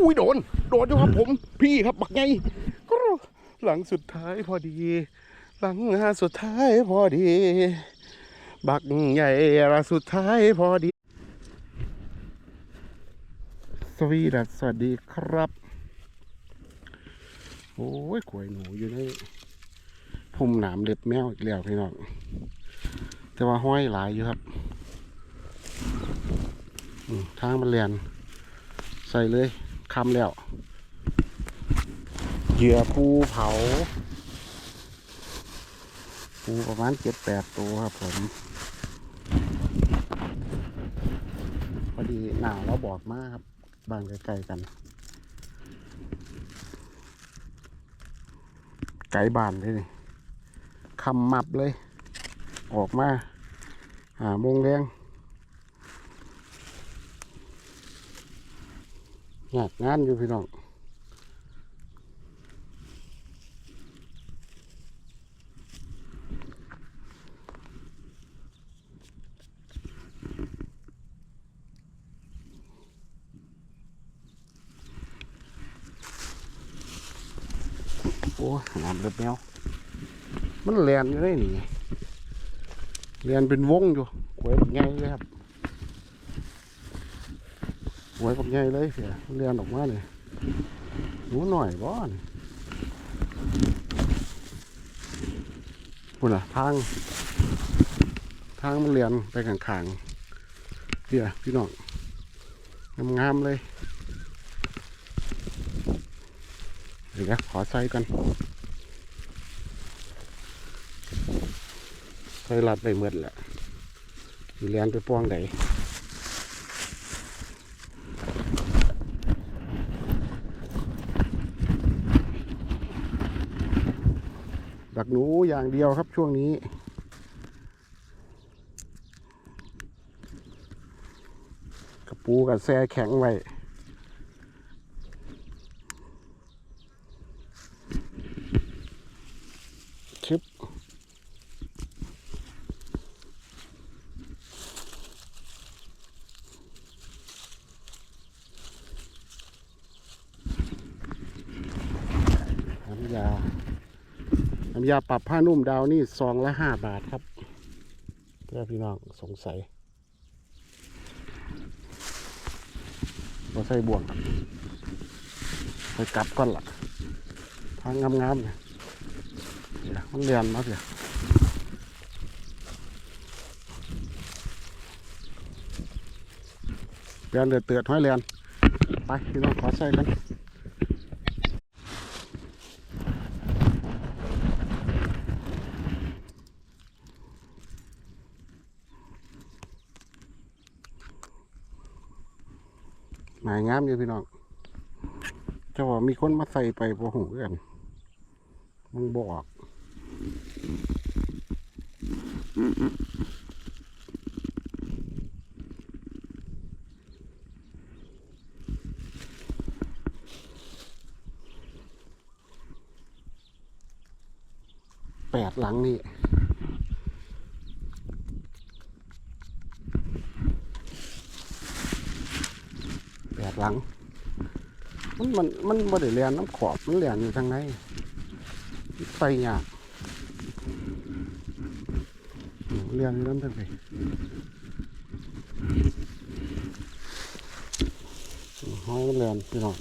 อุ้ยโดน โดนอยู่ครับผม พี่ครับบักไงหลังสุดท้ายพอดี หลังงาสุดท้ายพอดี บักใหญ่ละสุดท้ายพอดี สวีดัสสวัสดีครับ โอ้ยขวยหนูอยู่ในพุ่มหนามเล็บแมวอีกแล้วพี่น้องแต่ว่าห้อยหลายอยู่ครับทางมันเรียนใส่เลย คำแล้ว เหยื่อปูเผา ปูประมาณเจ็ดแปดตัวครับผม พอดีหนาวแล้วบอกมากครับ บานใกลๆกัน ไก่บ้านเลยนี่คำมับเลย ออกมาหาโมงแรง งานงานอยู่พี่น้องโอ้ยน้ำเล็บแมว มันแลนอยู่ได้นี่แลนเป็นวงอยู่หวยบักใหญ่เลยครับ หวยบักใหญ่เลยเสียแลนออกมาเนี่ยหนูหน่อยบ่นี่พุ่นอะทาง ทางมันเลียนไปข้างๆเดี๋ยพี่น้องงามๆเลยเดี๋ยวขอใส่กันใส่รัดไปเมื่อแหละมีเลียนไปป้องไหน ดักหนูอย่างเดียวครับช่วงนี้ กระปูกับแซ่แข็งไว้ชึบน้ำยา น้ำยาปรับผ้านุ่มดาวนี่ซองละห้าบาทครับเพื่อพี่น้องสงสัยเราใส่บ่วงไปกลับก่อนละทางงามๆเนี่ยมันเรียนมาเสียเรียนเดือดเตือดห้อยเรียนไปพี่น้องขอใส่กัน มายงามอยู่พี่น้องเจ้าว่ามีคนมาใส่ไปพอหูกันมันบอกแปดหลังนี่ แปดหลัง มันมันมันบ่ได้เรียนน้ำขอบมันเรียนอยู่ทางในไปยากเรียนอยู่นั่นทั้งไปห้องเรียนพี่น้อง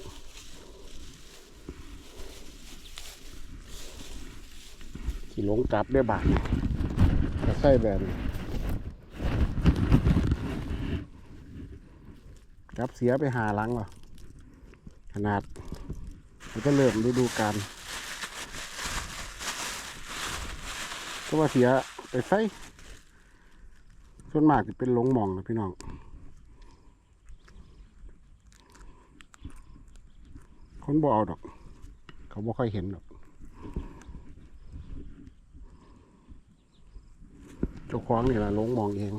ขี่หลงกลับได้บาทจะใส่แบบนี้ กับเสียไปหาลังเหรอขนาดมันก็เริ่มฤดูกาลก็ว่าเสียไปใส่ส่วนมากจะเป็นหลงมองนะพี่น้องคนบ่เอาดอก เขาบ่ค่อยเห็นดอกเจ้าของนี่แหละหลงมองเอง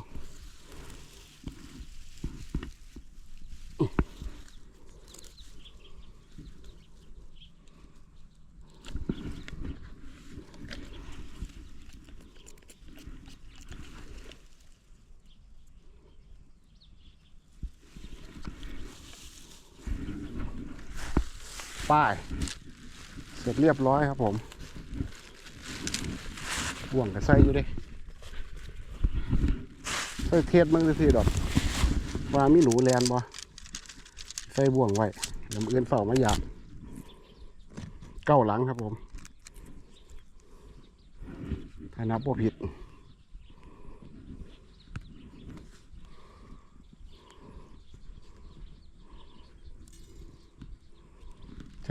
ป้าย เสร็จเรียบร้อยครับผมบ่วงกับไส้อยู่ด้ใส่เทศมึงสิดอกว่ามีหนูแลนบ่ใส่บ่วงไว้เดี๋ยวมื้อนเฝ้ามาหยาบเก้าหลังครับผมถ้านับว่าผิด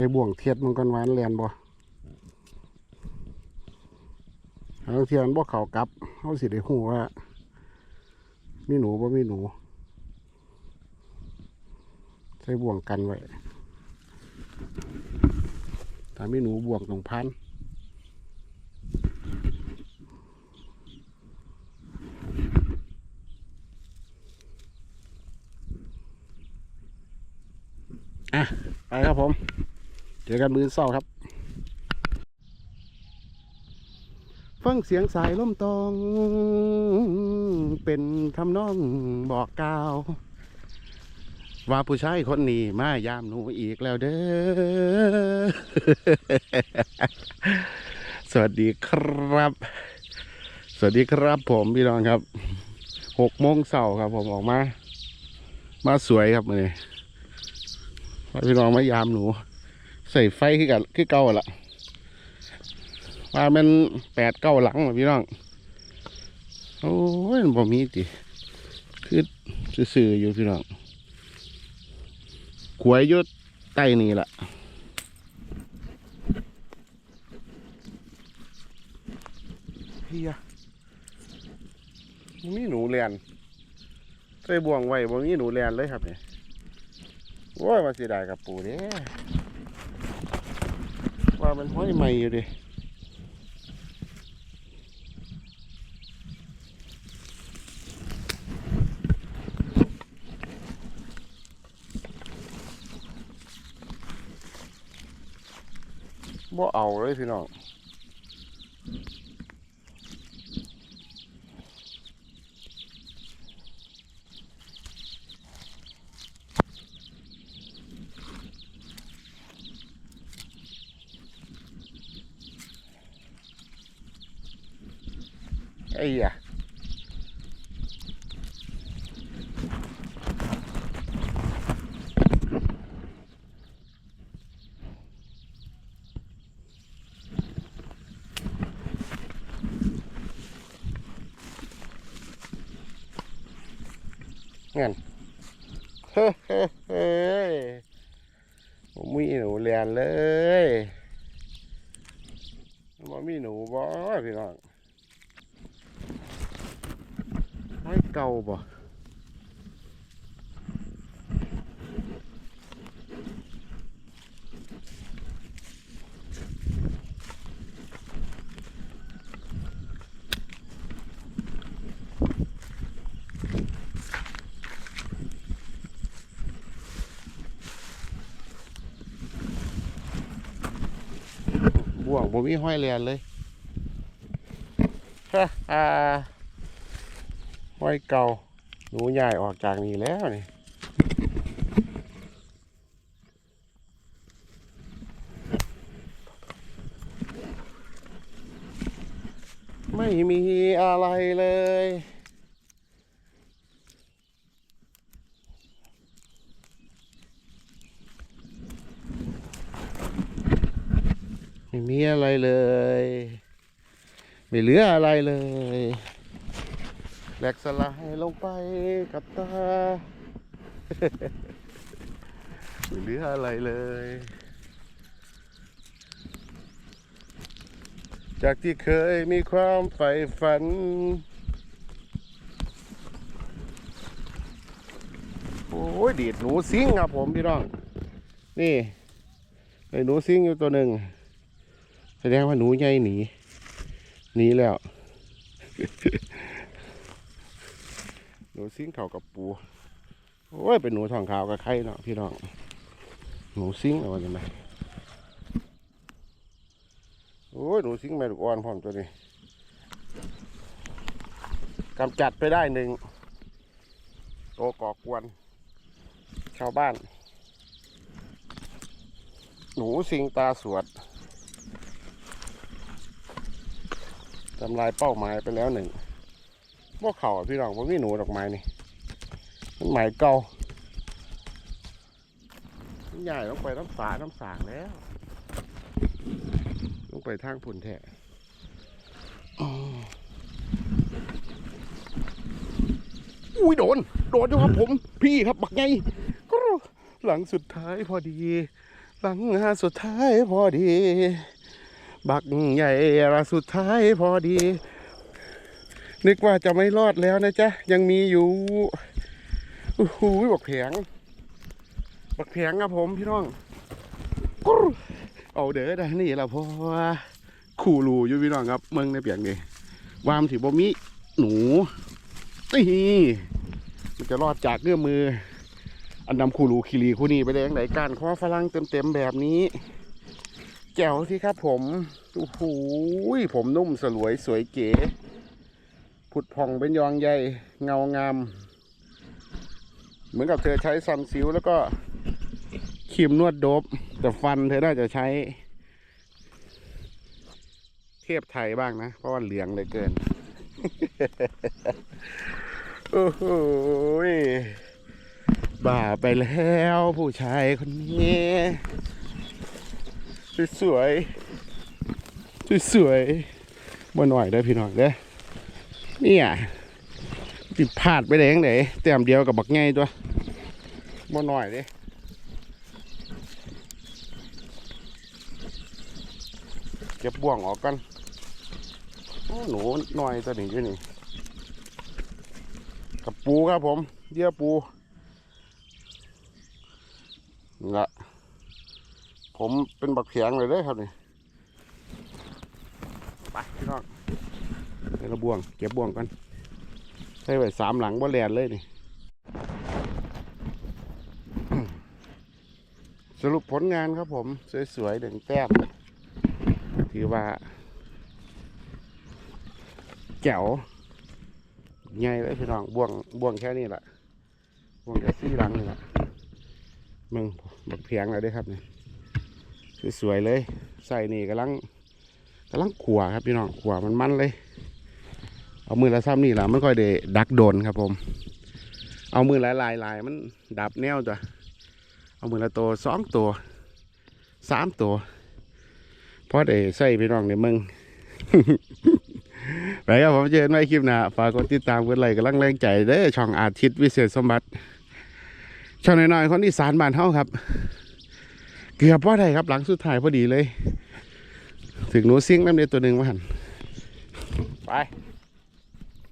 ใช้บ่วงเทียดมันกันหวานแลนบ่เอาเทียนบ่เขากลับเขาสิได้หูว่ามีหนูบ่มีหนู ใช้บ่วงกันไว้ถ้ามีหนูบ่วงตรงพัน อะ ไปครับผม เจอกันมือเศร้าครับ ฟังเสียงสายล่มตอง เป็นทำนองบอกกล่าว ว่าผู้ชายคนนี้มายามหนูอีกแล้วเด้อ สวัสดีครับ สวัสดีครับผมพี่น้องครับหกโมงเสาร์ครับผมออกมา มาสวยครับมือนี้พาพี่น้องมายามหนู ใส่ไฟขึ้นกันขึ้นเก่าละว่ามันแปดเก้าหลังพี่น้อง โอ้ยมันบ่มีติคือซื่อๆอยู่พี่น้องขวยยุดใต้นี่แหละเฮียมีหนูเรียนใส่บ่วงไว้บ่มีหนูเรียนเลยครับเนี่ยโอ้ยมาเสียดายกับปูเด้ว่ามันห้อยใหม่อยู่ดิบ่เอาเลยพี่น้อง ไอ้ยะงั้นเฮ้เฮ้เฮ้ยมีหนูเรียนเลยบ่มีหนูบ่พี่น้อง ไม่ เก่าบ่บ่วงบ่มีห้อยแลนเลยฮ่าฮ่า ห้อยเก่าหนูใหญ่ออกจากนี่แล้วนี่ไม่มีอะไรเลย ไม่มีอะไรเลย ไม่เหลืออะไรเลย แหลกสลายลงไปกับตาไม่เหลืออะไรเลย จากที่เคยมีความใฝ่ฝัน โอ้ยดีดหนูซิงครับผมพี่น้อง นี่ไอ้หนูซิงอยู่ตัวหนึ่ง แสดงว่าหนูใหญ่หนี หนีแล้ว นูซิงเขากับปู โอ้ย เป็นหนูทองขาวกับไข่เนาะพี่น้อง หนูซิงเอาไว้ยังไงโอ้ย หนูซิงแม่ลูกอ่อนพร้อมตัวนี้กำจัดไปได้หนึ่งโตก่อกวน ชาวบ้าน หนูสิงตาสวดทำลายเป้าหมายไปแล้วหนึ่ง พวกเขาพี่น้องว่ามีหนูดอกไม้นี่มันหมายเก่าใหญ่ต้องไปน้ำฝาน้ำสางแล้วต้องไปทางผุนแท้อุ้ยโดน โดนอยู่ครับผม พี่ครับบักไงกรูหลังสุดท้ายพอดี หลังหาสุดท้ายพอดี บักใหญ่ละสุดท้ายพอดี นึกว่าจะไม่รอดแล้วนะจ๊ะ ยังมีอยู่โอ้โหบักแผงบักแผงครับผมพี่น้องกรูเอาเด้อได้นี่ละเพราะว่าขู่รูอยู่พี่น้องครับเมืองในเปียงนี่วามถือบ่มีหนูนี่มันจะรอดจากเงื่อมือ อันนำคูรูคิรีคูนีไปแดงไหนการข้อฝรั่งเต็มๆแบบนี้ แจ๋วที่ครับผมโอ้โหผมนุ่มสลวยสวยเก๋ ดผ่องเป็นยองใหญ่เงางาม เหมือนกับเธอใช้ซันซิลแล้วก็ครีมนวดโดบ แต่ฟันเธอน่าจะใช้ เทียบไทยบ้างนะ เพราะว่าเหลืองเลยเกิน โอ้โหบ้าไปแล้วผู้ชายคนนี้สวยๆสวยบ่หน่อยได้พี่น้องเด้อ เนี่ยติดพลาดไปได้ยังไงแต้มเดียวกับบักไงตัวบ่หน่อยเด้เก็บบ่วงออกกันโอ้หนูหน่อยตัวนี้อยู่นี่กับปูครับผมเยี่ยปูนี่ละผมเป็นบักเขียงเลยเด้ครับนี่ ไปพี่น้อง เดี๋ยวเราบ่วง เก็บบ่วงกันใส่ไว้สามหลังบ่แลนเลยนี่ สรุปผลงานครับผม สวยๆเด่งแต้มถือว่าแจ๋วใหญ่เลยพี่น้องบ่วงบ่วงแค่นี้แหละบ่วงแค่สี่หลังนี่แหละมึงบักเพียงแล้วเด้วยครับนี่สวยๆเลย ใส่นี่กำลังกำลังขัวครับพี่น้องขัวมันมันเลย เอามือละซ้ำนี่ละมันค่อยได้ดักโดนครับผม เอามือละลายลายๆมันดับแนวจ้ะเอามือละตัวสองตัวสามตัวพอได้ใส่พี่น้องในมึงไปครับผมเจอกันใหม่คลิปหน้าฝากกดติดตามกดไลค์กำลังแรงใจเด้อช่องอาทิตย์วิเศษสมบัติช่างน้อยๆคนอีสานบ้านเฮาครับ เกือบว่าได้ครับหลังสุดท้ายพอดีเลย ถึงหนูซิ่งน้ำเด็ดตัวหนึ่งมาหันไป